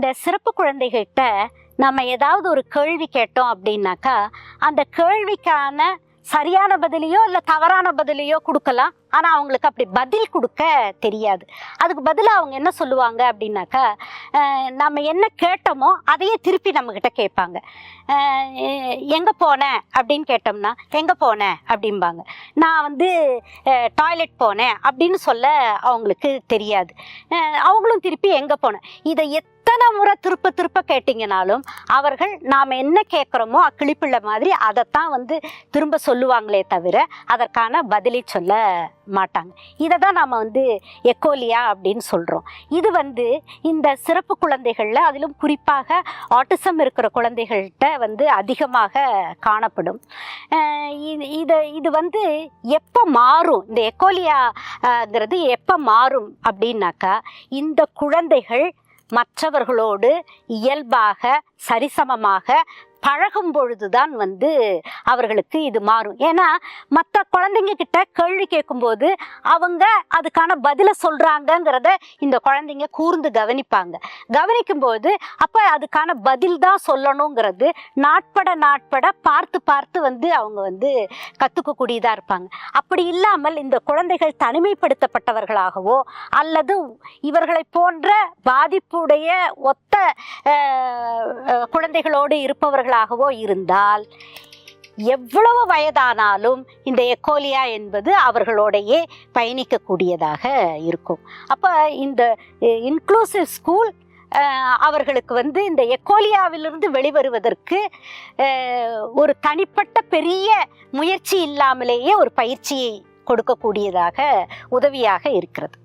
இந்த சிறப்பு குழந்தைகிட்ட நம்ம ஏதாவது ஒரு கேள்வி கேட்டோம் அப்படின்னாக்கா அந்த கேள்விக்கான சரியான பதிலையோ இல்லை தவறான பதிலையோ கொடுக்கலாம். ஆனால் அவங்களுக்கு அப்படி பதில் கொடுக்க தெரியாது. அதுக்கு பதிலாக அவங்க என்ன சொல்லுவாங்க அப்படின்னாக்கா நம்ம என்ன கேட்டோமோ அதையே திருப்பி நம்மக்கிட்ட கேட்பாங்க. எங்கே போனேன் அப்படின்னு கேட்டோம்னா எங்கே போனேன் அப்படிம்பாங்க. நான் வந்து டாய்லெட் போனேன் அப்படின்னு சொல்ல அவங்களுக்கு தெரியாது. அவங்களும் திருப்பி எங்கே போனேன் இதை எத்தனை முறை திருப்ப திருப்ப கேட்டிங்கனாலும் அவர்கள் நாம் என்ன கேட்குறோமோ அக்கிளிப்பிள்ளை மாதிரி அதைத்தான் வந்து திரும்ப சொல்லுவாங்களே தவிர அதற்கான பதிலை சொல்ல மாட்டாங்க. இதை தான் நாம் வந்து எக்கோலியா அப்படின்னு சொல்கிறோம் இது வந்து இந்த சிறப்பு குழந்தைகளில் அதிலும் குறிப்பாக ஆட்டிசம் இருக்கிற குழந்தைகள்கிட்ட வந்து அதிகமாக காணப்படும். இது இது இது வந்து எப்போ மாறும்? இந்த எக்கோலியாங்கிறது எப்போ மாறும் அப்படின்னாக்கா இந்த குழந்தைகள் மற்றவர்களோடு இயல்பாக சரிசமமாக பழகும் பொழுதுதான் வந்து அவர்களுக்கு இது மாறும். ஏன்னா மற்ற குழந்தைங்க கிட்ட கேள்வி கேட்கும்போது அவங்க அதுக்கான பதிலை சொல்கிறாங்கங்கிறத இந்த குழந்தைங்க கூர்ந்து கவனிப்பாங்க. கவனிக்கும்போது அப்போ அதுக்கான பதில் தான் சொல்லணுங்கிறது நாட்பட நாட்பட பார்த்து பார்த்து வந்து அவங்க வந்து கற்றுக்கக்கூடியதாக இருப்பாங்க. அப்படி இல்லாமல் இந்த குழந்தைகள் தனிமைப்படுத்தப்பட்டவர்களாகவோ அல்லது இவர்களை போன்ற பாதிப்புடைய ஒத்த குழந்தைகளோடு இருப்பவர்களாகவோ இருந்தால் எவ்வளவு வயதானாலும் இந்த எக்கோலியா என்பது அவர்களோடையே பயணிக்கக்கூடியதாக இருக்கும். அப்போ இந்த இன்க்ளூசிவ் ஸ்கூல் அவர்களுக்கு வந்து இந்த எக்கோலியாவிலிருந்து வெளிவருவதற்கு ஒரு தனிப்பட்ட பெரிய முயற்சி இல்லாமலேயே ஒரு பயிற்சியை கொடுக்கக்கூடியதாக உதவியாக இருக்கிறது.